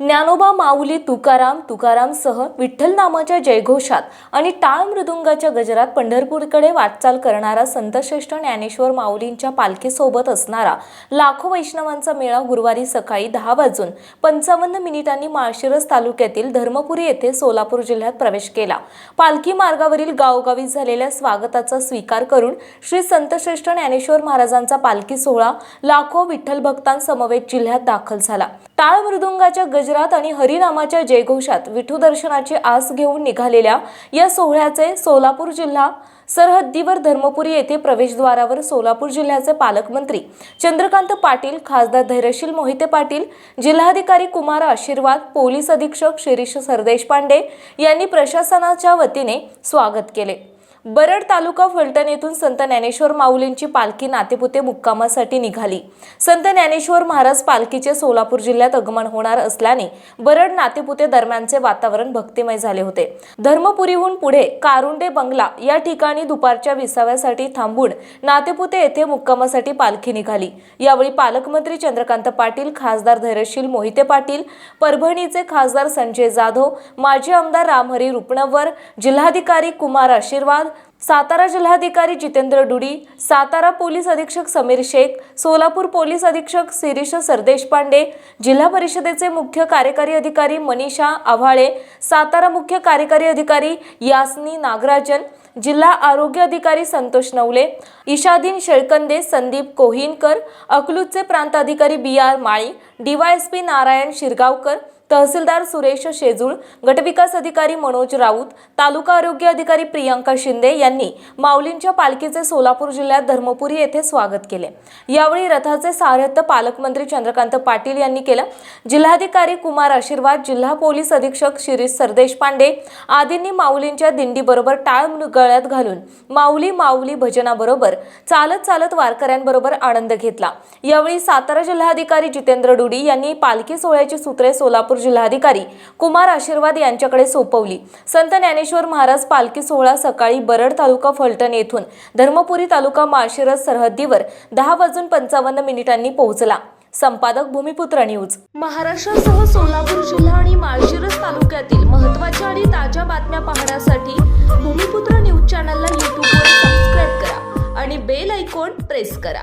ज्ञानोबा माऊली तुकाराम तुकारामसह विठ्ठल नामाच्या जयघोषात आणि टाळ मृदुंगाच्या गजरात पंढरपूरकडे वाटचाल करणारा संतश्रेष्ठ ज्ञानेश्वर माऊलींच्या पालखीसोबत असणारा लाखो वैष्णवांचा मेळा गुरुवारी सकाळी दहा वाजून पंचावन्न मिनिटांनी माळशिरस तालुक्यातील धर्मपुरी येथे सोलापूर जिल्ह्यात प्रवेश केला. पालखी मार्गावरील गावोगावी झालेल्या स्वागताचा स्वीकार करून श्री संतश्रेष्ठ ज्ञानेश्वर महाराजांचा पालखी सोहळा लाखो विठ्ठल भक्तांसमवेत जिल्ह्यात दाखल झाला. टाळ मृदुंगाच्या गजरात आणि हरिनामाच्या जयघोषात विठू दर्शनाची आस घेऊन निघालेल्या या सोहळ्याचे सोलापूर जिल्हा सरहद्दीवर धर्मपुरी येथे प्रवेशद्वारावर सोलापूर जिल्ह्याचे पालकमंत्री चंद्रकांत पाटील खासदार धैर्यशील मोहिते पाटील जिल्हाधिकारी कुमार आशीर्वाद पोलीस अधीक्षक शिरीष सरदेशपांडे यांनी प्रशासनाच्या वतीने स्वागत केले. बरड तालुका फलटण येथून संत ज्ञानेश्वर माऊलींची पालखी नातेपुते मुक्कामासाठी निघाली. संत ज्ञानेश्वर महाराज पालखीचे सोलापूर जिल्ह्यात आगमन होणार असल्याने बरड नातेपुते दरम्यानचे वातावरण भक्तिमय झाले होते. धर्मपुरीहून पुढे कारुंडे बंगला या ठिकाणी दुपारच्या विसाव्यासाठी थांबून नातेपुते येथे मुक्कामासाठी पालखी निघाली. यावेळी पालकमंत्री चंद्रकांत पाटील खासदार धैर्यशील मोहिते पाटील परभणीचे खासदार संजय जाधव माजी आमदार रामहरी रुपणवर जिल्हाधिकारी कुमार आशीर्वाद सातारा जिल्हाधिकारी जितेंद्र डुडी सातारा पोलीस अधीक्षक समीर शेख सोलापूर पोलीस अधीक्षक शिरीष सरदेशपांडे जिल्हा परिषदेचे मुख्य कार्यकारी अधिकारी मनीषा आव्हाळे सातारा मुख्य कार्यकारी अधिकारी यासनी नागराजन जिल्हा आरोग्य अधिकारी संतोष नवले इशादीन शेळकंदे संदीप कोहिनकर अकलूजचे प्रांत अधिकारी B R Mali DYSP Narayan Shirgaonkar तहसीलदार सुरेश शेजूळ गटविकास अधिकारी मनोज राऊत तालुका आरोग्य अधिकारी प्रियांका शिंदे यांनी माऊलींच्या पालखीचे सोलापूर जिल्ह्यात धर्मपुरी येथे स्वागत केले. यावेळी रथाचे सारथ्य पालकमंत्री चंद्रकांत पाटील यांनी केलं. जिल्हाधिकारी कुमार आशीर्वाद जिल्हा पोलीस अधीक्षक शिरीष सरदेशपांडे आदींनी माऊलींच्या दिंडीबरोबर टाळ गळ्यात घालून माऊली माऊली भजनाबरोबर चालत चालत वारकऱ्यांबरोबर आनंद घेतला. यावेळी सातारा जिल्हाधिकारी जितेंद्र डुडी यांनी पालखी सोहळ्याची सूत्रे सोलापूर जिल्हाधिकारी कुमार आशीर्वाद यांच्याकडे सोपवली. संत ज्ञानेश्वर महाराज पालखी सोहळा सकाळी बरड तालुका फलटण येथून धर्मपुरी तालुका माळशिरस सरहद्दीवर दहा वाजून पंचावन्न मिनिटांनी पोहोचला. संपादक भूमिपुत्र न्यूज. महाराष्ट्रासह सोलापूर जिल्हा आणि माळशिरस तालुक्यातील महत्त्वाच्या आणि ताज्या बातम्या पाहण्यासाठी भूमिपुत्र न्यूज चॅनलला यूट्यूबवर सबस्क्राईब करा आणि बेल ऐकॉन प्रेस करा.